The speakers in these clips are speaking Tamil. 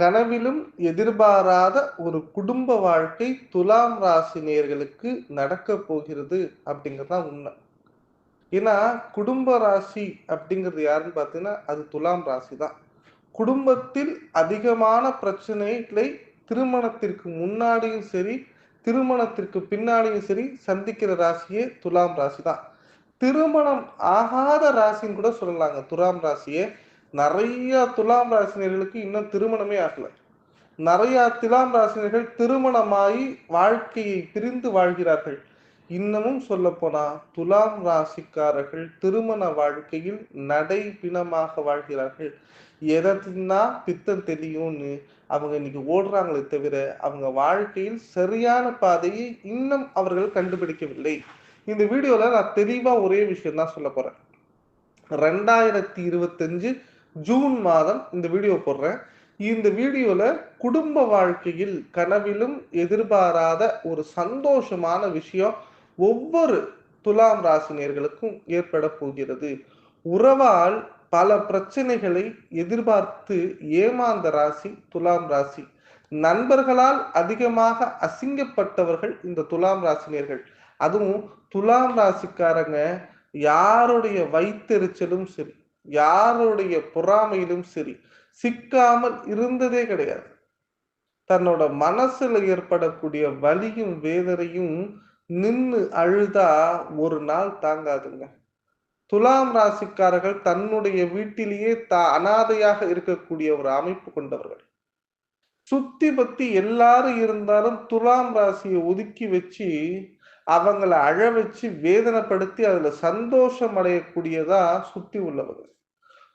கனவிலும் எதிர்பாராத ஒரு குடும்ப வாழ்க்கை துலாம் ராசி நேர்களுக்கு நடக்க போகிறது அப்படிங்கிறது தான் உண்மை. ஏன்னா குடும்ப ராசி அப்படிங்கிறது யாருன்னு பார்த்தீங்கன்னா அது துலாம் ராசி தான் குடும்பத்தில் அதிகமான பிரச்சனைகளை திருமணத்திற்கு முன்னாடியும் சரி திருமணத்திற்கு பின்னாடியும் சரி சந்திக்கிற ராசியே துலாம் ராசி தான் திருமணம் ஆகாத ராசின்னு கூட சொல்லலாங்க. துலாம் ராசியை நிறைய துலாம் ராசினியர்களுக்கு இன்னும் திருமணமே ஆகல. நிறைய துலாம் ராசினியர்கள் திருமணமாகி வாழ்க்கையை பிரிந்து வாழ்கிறார்கள். இன்னமும் சொல்ல போனா துலாம் ராசிக்காரர்கள் திருமண வாழ்க்கையில் நடை பிணமாக வாழ்கிறார்கள். எதனா பித்தம் தெரியும்னு அவங்க இன்னைக்கு ஓடுறாங்களே தவிர அவங்க வாழ்க்கையில் சரியான பாதையை இன்னும் அவர்கள் கண்டுபிடிக்கவில்லை. இந்த வீடியோல நான் தெளிவா ஒரே விஷயம் தான் சொல்ல போறேன். ரெண்டாயிரத்தி இருபத்தஞ்சு ஜூன் மாதம் இந்த வீடியோ போடுறேன். இந்த வீடியோல குடும்ப வாழ்க்கையில் கனவிலும் எதிர்பாராத ஒரு சந்தோஷமான விஷயம் ஒவ்வொரு துலாம் ராசினியர்களுக்கும் ஏற்பட போகிறது. உறவால் பல பிரச்சனைகளை எதிர்பார்த்து ஏமாந்த ராசி துலாம் ராசி. நண்பர்களால் அதிகமாக அசிங்கப்பட்டவர்கள் இந்த துலாம் ராசினியர்கள். அதுவும் துலாம் ராசிக்காரங்க யாருடைய வைத்தெரிச்சலும் சரி யாருடைய பொறாமையிலும் சரி சிக்காமல் இருந்ததே கிடையாது. தன்னோட மனசுல ஏற்படக்கூடிய வலியும் வேதனையும் நின்று அழுதா ஒரு நாள் தாங்காதுங்க. துலாம் ராசிக்காரர்கள் தன்னுடைய வீட்டிலேயே த அனாதையாக இருக்கக்கூடிய ஒரு அமைப்பு கொண்டவர்கள். சுத்தி பத்தி எல்லாரும் இருந்தாலும் துலாம் ராசியை ஒதுக்கி வச்சு அவங்கள அழ வச்சு வேதனைப்படுத்தி அதுல சந்தோஷம் அடையக்கூடியதா சுத்தி உள்ளவர்கள்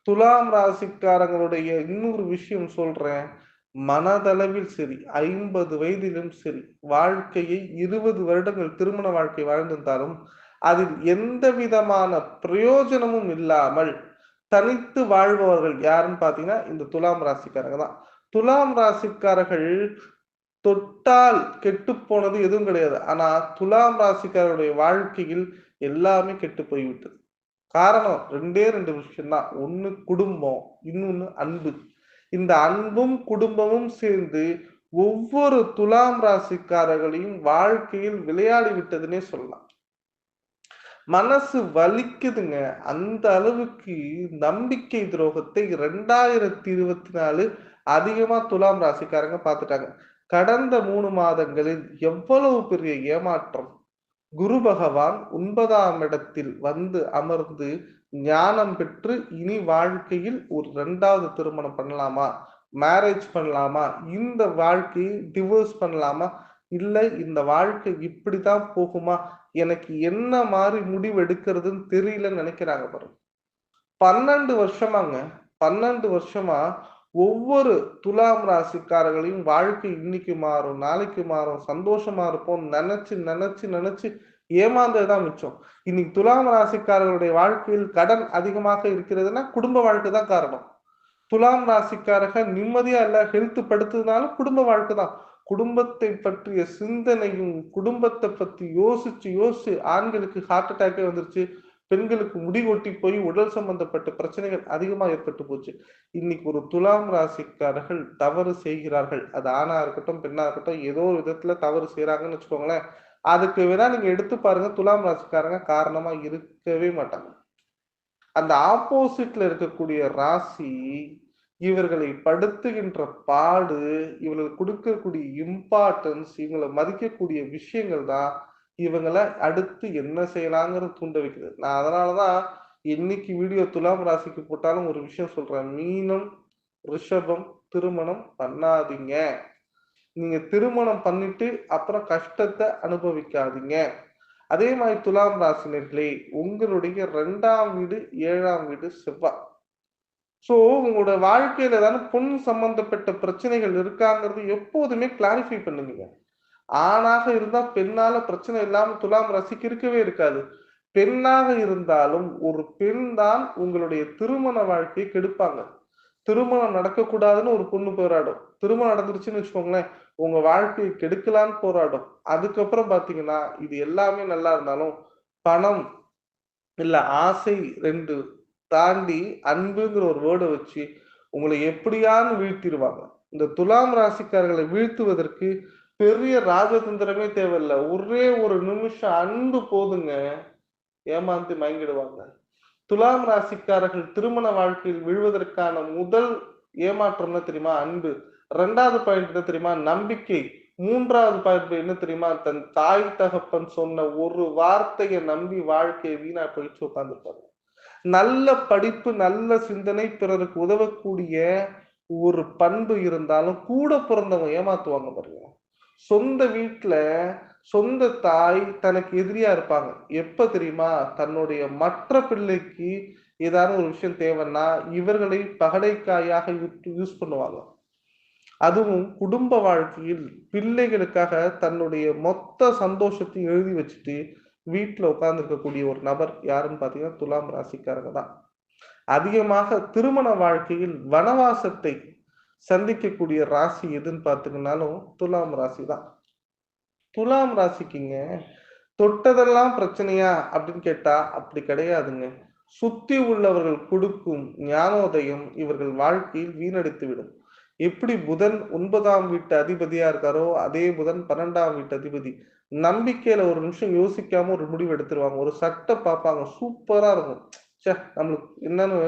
துலாம் ராசிக்காரங்களுடைய இன்னொரு விஷயம் சொல்றேன். மனதளவில் சரி ஐம்பது வயதிலும் சரி வாழ்க்கையை இருபது வருடங்கள் திருமண வாழ்க்கை வாழ்ந்திருந்தாலும் அதில் எந்த விதமான பிரயோஜனமும் இல்லாமல் தனித்து வாழ்பவர்கள் யாருன்னு பாத்தீங்கன்னா இந்த துலாம் ராசிக்காரங்க தான். துலாம் ராசிக்காரர்கள் தொட்டால் கெட்டு போனது எதுவும் கிடையாது. ஆனா துலாம் ராசிக்காரருடைய வாழ்க்கையில் எல்லாமே கெட்டு போய்விட்டது. காரணம் ரெண்டே ரெண்டு விஷயம்தான். ஒன்று குடும்பம் இன்னொன்று அன்பு. இந்த அன்பும் குடும்பமும் சேர்ந்து ஒவ்வொரு துலாம் ராசிக்காரர்களையும் வாழ்க்கையில் விளையாடி விட்டதுன்னே சொல்லலாம். மனசு வலிக்குதுங்க. அந்த அளவுக்கு நம்பிக்கை துரோகத்தை ரெண்டாயிரத்தி இருபத்தி நாலு அதிகமா துலாம் ராசிக்காரங்க பார்த்துட்டாங்க. கடந்த மூணு மாதங்களில் எவ்வளவு பெரிய ஏமாற்றம். குரு பகவான் ஒன்பதாம் இடத்தில் வந்து அமர்ந்து ஞானம் பெற்று இனி வாழ்க்கையில் ஒரு ரெண்டாவது திருமணம் பண்ணலாமா? மேரேஜ் பண்ணலாமா? இந்த வாழ்க்கையை டிவோர்ஸ் பண்ணலாமா? இல்லை இந்த வாழ்க்கை இப்படிதான் போகுமா? எனக்கு என்ன மாதிரி முடிவு எடுக்கிறதுன்னு தெரியலன்னு நினைக்கிறாங்க பாருங்க. பன்னெண்டு வருஷமாங்க. பன்னெண்டு வருஷமா ஒவ்வொரு துலாம் ராசிக்காரர்களையும் வாழ்க்கை இன்னைக்கு மாறும் நாளைக்கு மாறும் சந்தோஷமா இருப்போம் நினைச்சு நினைச்சு நினைச்சு ஏமாந்ததுதான் மிச்சம். இன்னைக்கு துலாம் ராசிக்காரர்களுடைய வாழ்க்கையில் கடன் அதிகமாக இருக்கிறதுனா குடும்ப வாழ்க்கை தான் காரணம். துலாம் ராசிக்காரர்கள் நிம்மதியா இல்ல ஹெல்த் படுத்ததுனாலும் குடும்ப வாழ்க்கை தான். குடும்பத்தை பற்றிய சிந்தனையும் குடும்பத்தை பத்தி யோசிச்சு யோசிச்சு ஆண்களுக்கு ஹார்ட் அட்டாக்கே வந்துருச்சு. பெண்களுக்கு முடி கொட்டி போய் உடல் சம்பந்தப்பட்ட பிரச்சனைகள் அதிகமா ஏற்பட்டு போச்சு. இன்னைக்கு ஒரு துலாம் ராசிக்காரர்கள் தவறு செய்கிறார்கள். அது ஆணா இருக்கட்டும் பெண்ணா இருக்கட்டும் ஏதோ ஒரு விதத்துல தவறு செய்யறாங்கன்னு வச்சுக்கோங்களேன். அதுக்கு வேணா நீங்க எடுத்து பாருங்க. துலாம் ராசிக்காரங்க காரணமா இருக்கவே மாட்டாங்க. அந்த ஆப்போசிட்ல இருக்கக்கூடிய ராசி இவர்களை படுத்துகின்ற பாடு இவர்களுக்கு கொடுக்கக்கூடிய இம்பார்ட்டன்ஸ் இவங்களை மதிக்கக்கூடிய விஷயங்கள் தான் இவங்களை அடுத்து என்ன செய்யலாங்கிறது தூண்ட வைக்கிறது நான் அதனாலதான் என்னைக்கு வீடியோ துலாம் ராசிக்கு போட்டாலும் ஒரு விஷயம் சொல்றேன். மீனம் ரிஷபம் திருமணம் பண்ணாதீங்க. நீங்க திருமணம் பண்ணிட்டு அப்புறம் கஷ்டத்தை அனுபவிக்காதீங்க. அதே மாதிரி துலாம் ராசினர்களே உங்களுடைய ரெண்டாம் வீடு ஏழாம் வீடு செவ்வாய் ஸோ உங்களோட வாழ்க்கையில ஏதாவது பொன் சம்பந்தப்பட்ட பிரச்சனைகள் இருக்காங்கிறது எப்போதுமே கிளாரிஃபை பண்ணுங்க. ஆணாக இருந்தா பெண்ணால பிரச்சனை இல்லாம துலாம் ராசிக்கு இருக்கவே இருக்காது. பெண்ணாக இருந்தாலும் ஒரு பெண் தான் உங்களுடைய திருமண வாழ்க்கையை கெடுப்பாங்க. திருமணம் நடக்கக்கூடாதுன்னு ஒரு பொண்ணு போராடும். திருமணம் நடந்துருச்சுன்னு வச்சுக்கோங்களேன் உங்க வாழ்க்கையை கெடுக்கலான்னு போராடும். அதுக்கப்புறம் பாத்தீங்கன்னா இது எல்லாமே நல்லா இருந்தாலும் பணம் இல்ல ஆசை ரெண்டு தாண்டி அன்புங்கிற ஒரு வேர்டை வச்சு உங்களை எப்படியான்னு வீழ்த்திடுவாங்க. இந்த துலாம் ராசிக்காரர்களை வீழ்த்துவதற்கு பெரிய ராஜதந்திரமே தேவையில்ல. ஒரே ஒரு நிமிஷம் அன்பு போதுங்க. ஏமாந்து மயங்கிடுவாங்க. துலாம் ராசிக்காரர்கள் திருமண வாழ்க்கையில் விழுவதற்கான முதல் ஏமாற்றம் என்ன தெரியுமா? அன்பு. ரெண்டாவது பாயிண்ட் என்ன தெரியுமா? நம்பிக்கை. மூன்றாவது பாயிண்ட் என்ன தெரியுமா? தன் தாய் தகப்பன் சொன்ன ஒரு வார்த்தையை நம்பி வாழ்க்கையை வீணா போயிட்டு உட்காந்துருப்பாங்க நல்ல படிப்பு நல்ல சிந்தனை பிறருக்கு உதவக்கூடிய ஒரு பண்பு இருந்தாலும் கூட பிறந்தவங்க ஏமாத்துவாங்க பாருங்க. சொந்த வீட்டுல சொந்த தாய் தனக்கு எதிரியா இருப்பாங்க. எப்ப தெரியுமா? தன்னுடைய மற்ற பிள்ளைக்கு ஏதாவது ஒரு விஷயம் தேவைன்னா இவர்களை பகடைக்காயாக யூஸ் பண்ணுவாங்க. அதுவும் குடும்ப வாழ்க்கையில் பிள்ளைகளுக்காக தன்னுடைய மொத்த சந்தோஷத்தையும் எழுதி வச்சுட்டு வீட்டில் உட்கார்ந்துருக்கக்கூடிய ஒரு நபர் யாருன்னு பார்த்தீங்கன்னா துலாம் ராசிக்காரங்க தான். அதிகமாக திருமண வாழ்க்கையில் வனவாசத்தை சந்திக்கக்கூடிய ராசி எதுன்னு பாத்தீங்கன்னாலும் துலாம் ராசி தான் துலாம் ராசிக்குங்க தொட்டதெல்லாம் பிரச்சனையா அப்படின்னு கேட்டா அப்படி கிடையாதுங்க. சுத்தி உள்ளவர்கள் கொடுக்கும் ஞானோதயம் இவர்கள் வாழ்க்கையில் வீணடித்து விடும். எப்படி புதன் ஒன்பதாம் வீட்டு அதிபதியா இருக்காரோ அதே புதன் பன்னெண்டாம் வீட்டு அதிபதி. நம்பிக்கையில ஒரு நிமிஷம் யோசிக்காம ஒரு முடிவு எடுத்துருவாங்க. ஒரு சட்டை பார்ப்பாங்க. சூப்பரா இருக்கும். சே நம்மளுக்கு என்னன்னு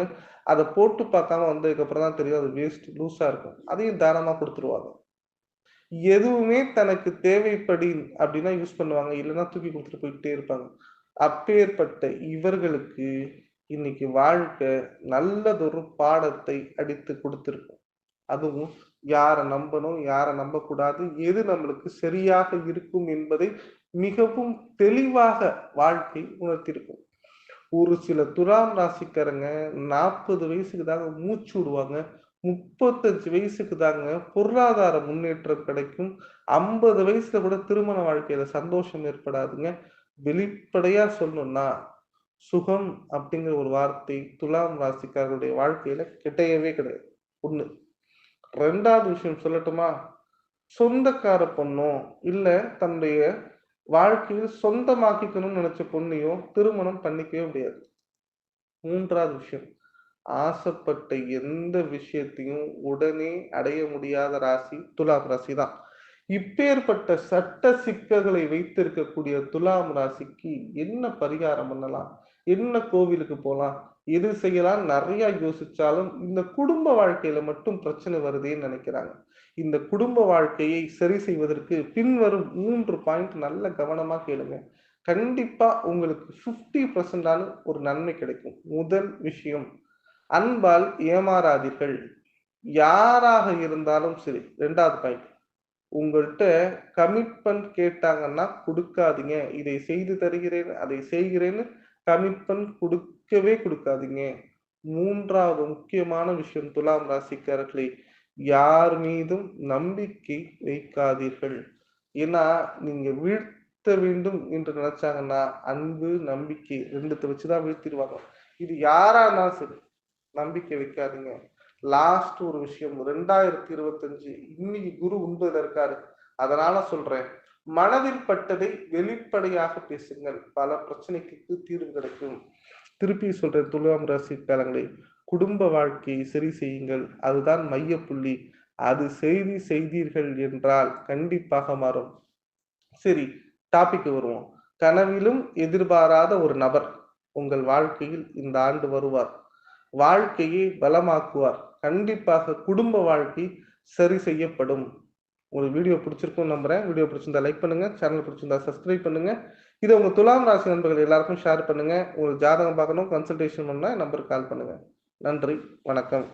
அதை போட்டு பார்க்காம வந்ததுக்கப்புறம் தான் தெரியும் அது வேஸ்ட் லூஸாக இருக்கும். அதையும் தாராளமாக கொடுத்துருவாங்க. எதுவுமே தனக்கு தேவைப்படி அப்படின்னா யூஸ் பண்ணுவாங்க. இல்லைன்னா தூக்கி கொடுத்துட்டு போயிட்டே இருப்பாங்க. அப்பேற்பட்ட இவர்களுக்கு இன்னைக்கு வாழ்க்கை நல்லதொரு பாடத்தை அடித்து கொடுத்துருக்கும். அதுவும் யாரை நம்பணும் யாரை நம்பக்கூடாது எது நம்மளுக்கு சரியாக இருக்கும் என்பதை மிகவும் தெளிவாக வாழ்க்கை உணர்த்திருக்கும் ஒரு சில துலாம் ராசிக்காரங்க நாற்பது வயசுக்கு தாங்க மூச்சு விடுவாங்க. முப்பத்தஞ்சு வயசுக்கு தாங்க பொருளாதார முன்னேற்றம் கிடைக்கும். ஐம்பது வயசுல கூட திருமண வாழ்க்கையில சந்தோஷம் ஏற்படாதுங்க. வெளிப்படையா சொல்லணும்னா சுகம் அப்படிங்கிற ஒரு வார்த்தை துலாம் ராசிக்காரர்களுடைய வாழ்க்கையில கிடையவே கிடையாது. ஒண்ணு. ரெண்டாவது விஷயம் சொல்லட்டுமா? சொந்தக்கார பொண்ணோ இல்ல தன்னுடைய வாழ்க்கையில் சொந்தமாக்கிக்கணும்னு நினைச்ச பொண்ணையும் திருமணம் பண்ணிக்கவே முடியாது. மூன்றாவது விஷயம் ஆசைப்பட்ட எந்த விஷயத்தையும் உடனே அடைய முடியாத ராசி துலாம் ராசி தான் இப்பேற்பட்ட சட்ட சிக்கல்களை வைத்திருக்கக்கூடிய துலாம் ராசிக்கு என்ன பரிகாரம் பண்ணலாம்? என்ன கோவிலுக்கு போகலாம் எது செய்யலாம் நிறைய யோசிச்சாலும் இந்த குடும்ப வாழ்க்கையில மட்டும் பிரச்சனை வருதேன்னு நினைக்கிறாங்க. இந்த குடும்ப வாழ்க்கையை சரி செய்வதற்கு பின்வரும் மூன்று பாயிண்ட் நல்ல கவனமா கேளுங்க. கண்டிப்பா உங்களுக்கு ஃபிஃப்டி பர்சன்டான ஒரு நன்மை கிடைக்கும். முதல் விஷயம் அன்பால் ஏமாறாதீர்கள். யாராக இருந்தாலும் சரி ரெண்டாவது பாயிண்ட் உங்கள்கிட்ட கமிட்மெண்ட் கேட்டாங்கன்னா கொடுக்காதீங்க. இதை செய்து தருகிறேன் அதை செய்கிறேன்னு கமிட்மெண்ட் கொடுக்கவே கொடுக்காதீங்க. மூன்றாவது முக்கியமான விஷயம் துலாம் ராசிக்காரர்களே யார் மீதும் நம்பிக்கை வைக்காதீர்கள். ஏன்னா நீங்க வீழ்த்த வேண்டும் என்று நினைச்சாங்கன்னா அன்பு நம்பிக்கை ரெண்டுத்தை வச்சுதான் வீழ்த்திடுவாங்க. இது யாரா இருந்தாலும் சரி நம்பிக்கை வைக்காதீங்க. லாஸ்ட் ஒரு விஷயம் ரெண்டாயிரத்தி இருபத்தஞ்சு இன்னைக்கு குரு உண்பதுல இருக்காரு. அதனால சொல்றேன் மனதில் பட்டதை வெளிப்படையாக பேசுங்கள். பல பிரச்சனைக்கு தீர்வு கிடைக்கும். திருப்பி சொல்றேன் துலாம் ராசி காலங்களை குடும்ப வாழ்க்கையை சரி செய்யுங்கள். அதுதான் மையப்புள்ளி. அது செய்தி செய்தீர்கள் என்றால் கண்டிப்பாக மாறும். சரி டாபிக் வருவோம். கனவிலும் எதிர்பாராத ஒரு நபர் உங்கள் வாழ்க்கையில் இந்த ஆண்டு வருவார். வாழ்க்கையை பலமாக்குவார். கண்டிப்பாக குடும்ப வாழ்க்கை சரி செய்யப்படும். ஒரு வீடியோ பிடிச்சிருக்கும் நம்புறேன். வீடியோ பிடிச்சிருந்தா லைக் பண்ணுங்க. சேனல் பிடிச்சிருந்தா சப்ஸ்கிரைப் பண்ணுங்க. இதை உங்க துலாம் ராசி நண்பர்கள் எல்லாருக்கும் ஷேர் பண்ணுங்க. உங்களுக்கு ஜாதகம் பார்க்கணும் கன்சல்டேஷன் பண்ணா நம்பருக்கு கால் பண்ணுங்க. நன்றி வணக்கம்.